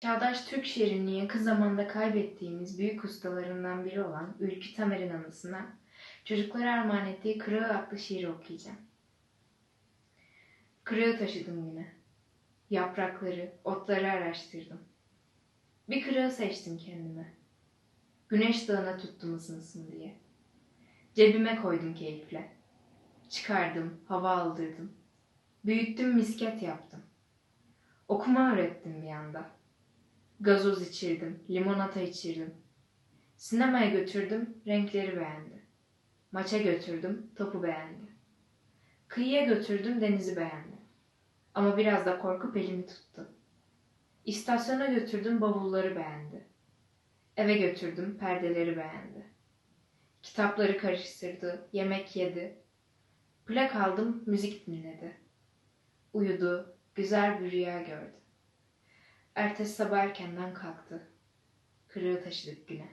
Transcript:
Çağdaş Türk şiirinin yakın zamanda kaybettiğimiz büyük ustalarından biri olan Ülkü Tamer'in anısına çocuklara armağan ettiği Kırığı adlı şiiri okuyacağım. Kırığı taşıdım yine. Yaprakları, otları araştırdım. Bir kırığı seçtim kendime. Güneş dağına tuttum ısınsın diye. Cebime koydum keyifle. Çıkardım, hava aldırdım. Büyüttüm misket yaptım. Okuma öğrettim bir anda. Gazoz içirdim, limonata içirdim. Sinemaya götürdüm, renkleri beğendi. Maça götürdüm, topu beğendi. Kıyıya götürdüm, denizi beğendi. Ama biraz da korkup elimi tuttu. İstasyona götürdüm, bavulları beğendi. Eve götürdüm, perdeleri beğendi. Kitapları karıştırdı, yemek yedi. Plak aldım, müzik dinledi. Uyudu, güzel bir rüya gördü. Ertesi sabah erkenden kalktı. Kırığı taşıdık güne.